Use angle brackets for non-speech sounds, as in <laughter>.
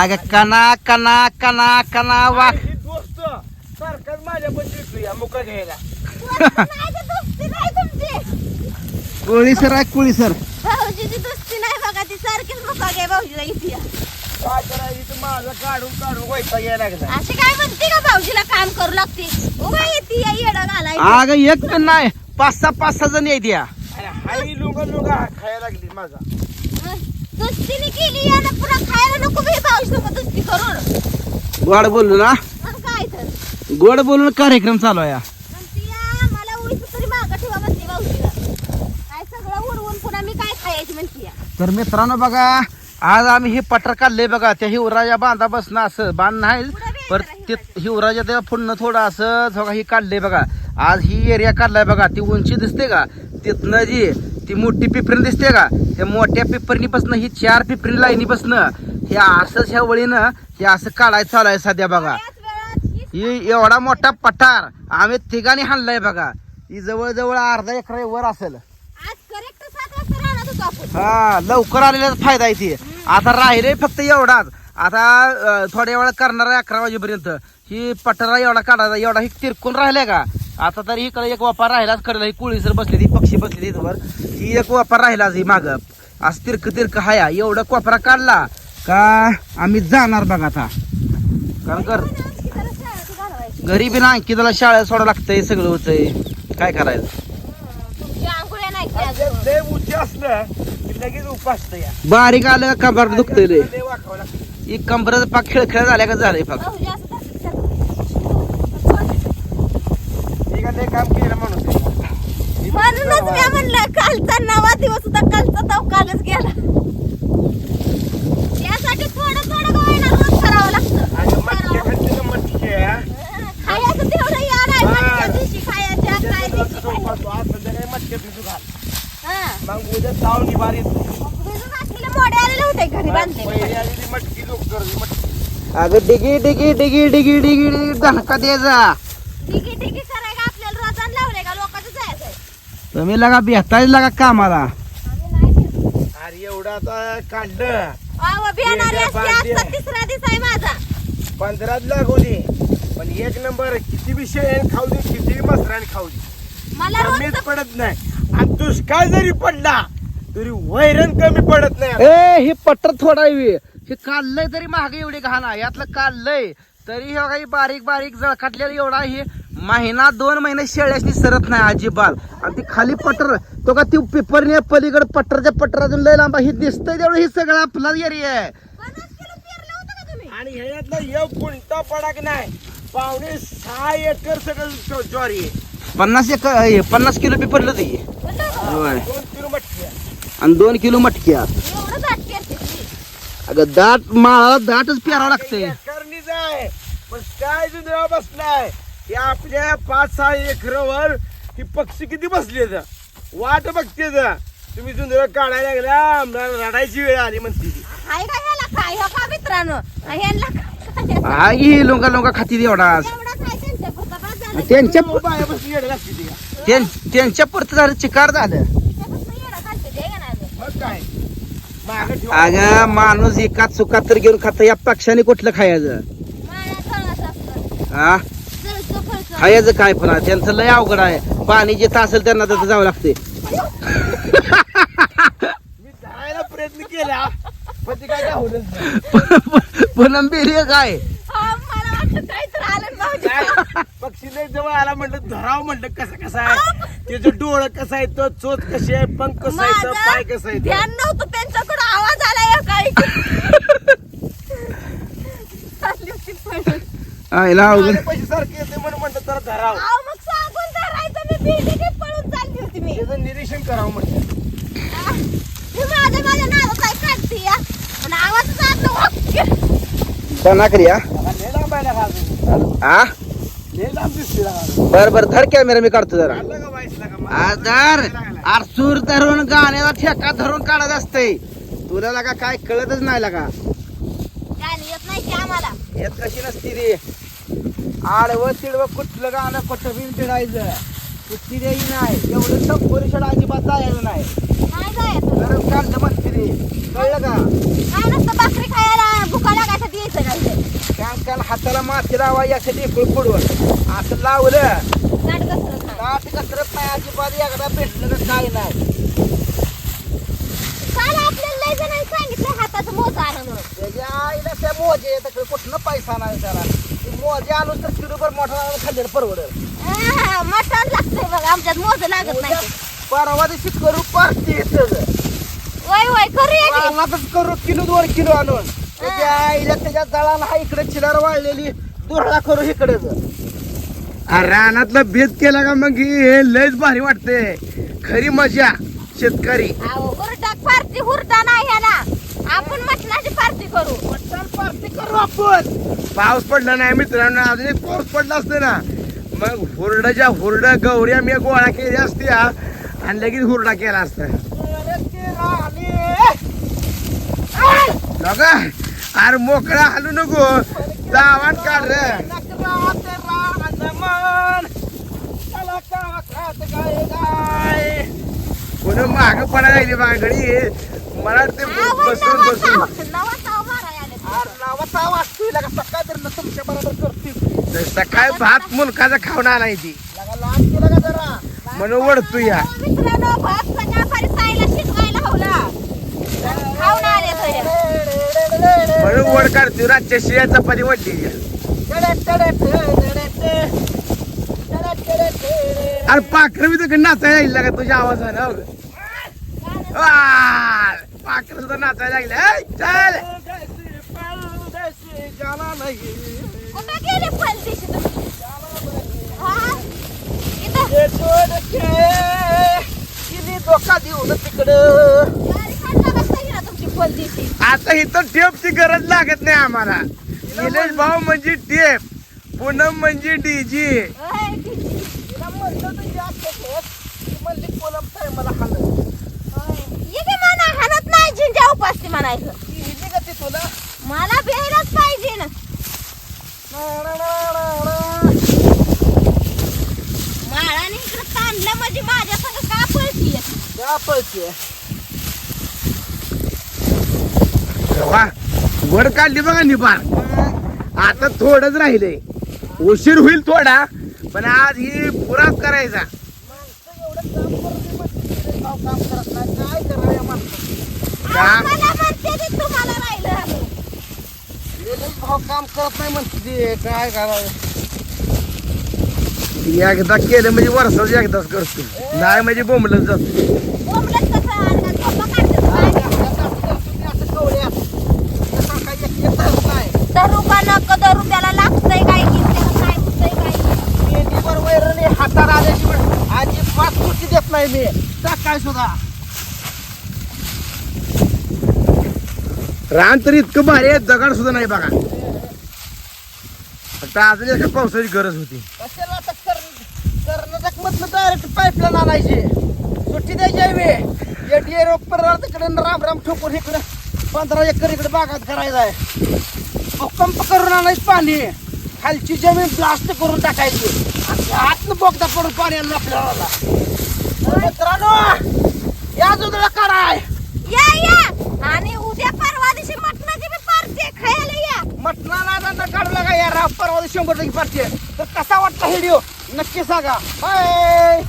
अग कना कना कना कना वाक ही दोस्त सारखाच माझ्या पण या मुका घ्यायला. नाही तर दोस्ती नाही तुमची कोळी सर आहे कोळी सर. भाऊजीची दोस्ती नाही बघा ती सारखीच मुका घे भाऊजीला इथे काय करायचं माझं काढून काढून व्हायचा यायला लागला असे काय म्हणते का भाऊजीला काम करू लागते? उगा येते या येडं घालाय अग एक पण नाही पाच सहा पाच सहा जण हाई लुंगा लुंगा खायला लागली माझा. दोस्तीने केली या ना पुन्हा खायला नको बे भाऊजी सोबत दोस्ती करून गोड बोललो ना? मग काय तर. गोड बोलून कार्यक्रम चालू आहे. या मला तरी मागं ठेवा म्हणते भाऊजीला. काय सगळं उडवून पुन्हा मी काय खायची म्हणते या. तर मित्रांनो बघा आज आम्ही हे पटर काढले बघा त्या हिवराच्या बांधा बसणं असं बांध नाही पर ते हिवराच्या त्या पुढनं थोडं असं बघा ही काढले बघा आज ही एरिया काढलाय बघा ती उंची दिसते का? तिथनं जी ती मोठी पिपरी दिसते का? त्या मोठ्या पिपरीनीपासनं ही चार पिपरी लाईनीपासनं हे असंच ह्या वळीनं हे असं काढायचं चालू आहे सध्या बघा. ही एवढा मोठा पठार आम्ही तिघांनी हाणलाय बघा. ही जवळजवळ अर्धा एकर वर असेल. हा लवकर आलेल्याचा फायदा आहे ती. आता राहिले फक्त एवढाच. आता थोड्या वेळा करणार आहे अकरा वाजेपर्यंत. ही पटरा एवढा काढायचा एवढा ही तिरकून राहिलाय का? आता तरी इकडे एक वापर राहिलाच करेल ही कुळीसर बसली ती पक्षी बसली तिथवर ही एक वापर राहिलाच ही माग. असं तिरक तिरक हाया एवढं कोपरा काढला का आम्ही जाणार बघा आता. कारण कर घरी बी ना आणखी त्याला शाळेत सोडावं लागतंय सगळं होतंय. काय करायचं? नाही आज की बारीक आलं का कंबर दुखतंय ही कंबरच पाक खेळ खेळ झाल्या का झालंय पाक भाऊजी असं तसंच मी का लय काम केलं म्हणून ते. म्हणूनच मी म्हणलं कालचा नवा दिवस होता कालचा तो कालच गेला यासाठी थोडं थोडं रोज करावं लागतं आणि मटके खाल्ले ना मटके हा. खायचं तेवढं या नाही हा. त्या दिवशी खायच्या काय त्याच्यात दिवशी असं खायच्या. उपासतो. आज संध्याकाळी मटके भिजू घाल हा. मग उद्या सावणी बारी भिजून असलेले मोडे आलेले होते घरी बांधले पहिली आलेली मटकी लोक मटकी अगं डिगी डिगी डिगी डिगी डिगी डिगी धनका द्यायचा डिगी डिगी करायला आपल्याला रोजान लावले का लोकांचं जायचंय तुम्ही लगा बेताय लगा कामाला. अरे एवढं आता काढलं अहो, बियाणारी ये असते, बांधले. आजचा तिसरा दिवस आहे माझा. पंधरात लागवली पण एक नंबर किती बी शेण खाऊ दे किती बी मसराने खाऊ दे. मला कमीच रोज पडत नाही. आणि दुष्काळ जरी पडला तरी वैरण कमी पडत नाही ए हे पट्टर थोडा आहे हे काढलंय तरी महाग एवढे घाणा यातलं काढलंय तरी हे काही बारीक बारीक जळकाटलेलं एवढा हे महिना दोन महिने शेळ्याशी सरत नाही अजिबात. आणि ती खाली पटर तो का ती पेपरने पलीकडे पटरच्या पटर अजून लय लांबा हे दिसतंय तेवढं हे सगळं आपला एरिया आहे. पन्नास किलो पेरलं होतं का तुम्ही? आणि ह्याच्यातलं एक गुंटा पडाक नाही. पावणे सहा एकर सगळं ज्व- ज्वारी आहे. पन्नास एक हे पन्नास किलो बी पडलं ते? होय. किलो मटकी आहे. आणि दोन किलो मटक्या. अगं दाट माळाला दाटच पेरावं लागतंय. पण काय जुंधळा बसलाय? हे आपल्या पाच सहा एकरवर ती पक्षी किती बसले वाट बघते तुम्ही जुंधळ काढायला लागला आम्हाला रडायची वेळ आली म्हणते ती हाय का ह्याला काय हो का मित्रांनो ह्यांना काय खायचं? हा ही लोंगा लोंगा खाती एवढा आहे त्यांच्या पुरतं, बस झालं. त्यांच्या मग बाया बसली येड लागते ती का? त्यां- त्यांच्या पुरतं झालं चिकार झालं तिच्यापासून येडं घालते ते का नाही? मग काय मागं ठेवा. अगं माणूस एकाच सुखात तर घेऊन खात या पक्षाने कुठलं खायचं असतं. हा. खायचं काय पण? त्यांचं लय अवघड आहे. पाणी जिथं असेल त्यांना तिथं जावं लागते मी धरायला प्रयत्न केला पण ते काय काय. काय? पक्षी लय जवळ आला म्हणलं धराव म्हणलं कसं कसं आहे? त्याचं डोळं कसं आहे? तो चोच कशी आहे? पंख कसं आहे? तो पाय कसं आहे. ध्यान नव्हतं त्यांच्याकडे आवाज आला या काही <laughs> चालली होती पळून. आईला अवघड. पैसे सारखे अहो, मग सांगून धरायचं मी भिली की पळून चालली होती मी. त्याचं निरीक्षण करावं म्हटलं. हा, मी माझ्या माझ्या नावात काय काढते या? पण आवाजच आत वाक्य त्यांना करूया त्याला लय लांब आहे ना का अजून? हा? लय लांब दिसते ना का? बर बर धर कॅमेरा मी काढतो जरा. काढलं का? मला. आरसूर धरून गाण्याला ठेका धरून काढत असते. तुला लगा काय कळतच नाही लगा. गाणी येत नाही की आम्हाला? येत कशी नसती रे. आडवं तिडवं कुठलं गाणं कुठं बिन पिढायचं कुठली देई नाही. एवढं शड अजिबात जायचं नाही. नाही जायचं. गरम काढलं म्हणते रे कळलं का? काय नसतं भाकरी खायला भुका लागायसाठी कान कान हाताला माती लावा यासाठी एकूण पडून असं लावलं. नाट कसरत नाही. अजिबात एकदा भेटलं तर काय नाही. काल आपल्याला लय जणांनी सांगितलं हाताचं मोज आणा म्हणून. त्याच्या आईला त्या मोजे कुठनं पैसा नाही त्याला. मोजे आणून तर किलोभर मोठा खाल्लेलं परवडल. मटण लागतंय बघ आमच्यात मोज लागत नाही. परवा दिवशी करू पार्टी वय वय करूया की. करू किलो दोन किलो आणून. त्याच्या आईला त्याच्या जळाला हा इकडे चिलार वाळलेली दुरळा करू इकडे रानातला भेद केला का मग हे? लयच भारी वाटते खरी मजा शेतकरी. अहो हुरडा पार्टी हुरडा नाही ह्याला. आपण मटणाची करू. पार्टी करू आपण. पाऊस पडला नाही मित्रांनो अजून एक पाऊस पडला असते ना. मग हुरडाच्या हुरडा गौऱ्या मी गोळा केली असते हा, आणि लगेच हुरडा केला असता. बघा अरे मोकळा हलू नको. जावान काढ रे. कोण माग पडायला लागली मागडी मला ते बसून बसून ताव- नवा ताव मारायला आले. तर सकाळी भात मुलकाचा खाऊन आला ती. म्हणून ओढतो या. मित्रांनो भात सकाळपारी साईला शिजवायला हवला. खाऊन आले तर म्हणून ओढ काढतो रातच्या शिया चपाती वाटली अरे पाखरं मी तिकडे नाचायला लागली का तुझ्या आवाजानं हो गं? पाखरं सुद्धा नाचायला लागले. ऐ, चल कुठं गेले पलदिशी तुम्ही? हा? इथं किती धोका देऊ ना तिकडं गाडी काढता बसता गेला तुमची पलदिशी. आता इथं टेपची गरज लागत नाही आम्हाला निलेश भाऊ म्हणजे टेप पूनम म्हणजे डीजी ओय, किती- ओय. इथे म्हणा, हाणत नाही झिंजा उपासती म्हणायचं मला बिहायलाच पाहिजे ना. माळाने इकडं ताणलं म्हणजे माझ्या संग का पळतीये वा वर काढली बघा निपार आता थोडंच राहिलंय उशीर होईल थोडा पण आज ही पुराच करायचा. का? ते तुम्हाला राहिलं. भाऊ काम करत. नाही म्हणते काय करावं एकदा केलं म्हणजे वर्षाच एकदाच करतो नाही. म्हणजे बोंबलत जातो. हातात आल्याशिवाय अजिबात सुट्टी देत नाही मी. काय सुद्धा. रान तर इतकं भारी आहे दगड सुद्धा नाही बघा. फक्त अजून एका पावसाची गरज होती. कर्नाटक मधनं डायरेक्ट पाईपलाईन आणायची. सुट्टी द्यायची आहे मी. परणार तिकडे राम राम ठोकून इकडे पंधरा एकर इकडे बागात करायचा आहे. भूकंप करून आणायचं पाणी. खालची जमीन ब्लास्ट करून टाकायची. आणि आतनं बोगदा पडून पाणी आणलं आपल्याला तर मित्रांनो या जुदळा काढाय. या या. आणि उद्या परवा दिवशी मटणाची बी पार्टी खायला या. मटणाला दांडा काढू लागा या राव. परवा शंभर टक्के पार्टी आहे. तर कसा वाटला व्हिडिओ? नक्की सांगा. बाय!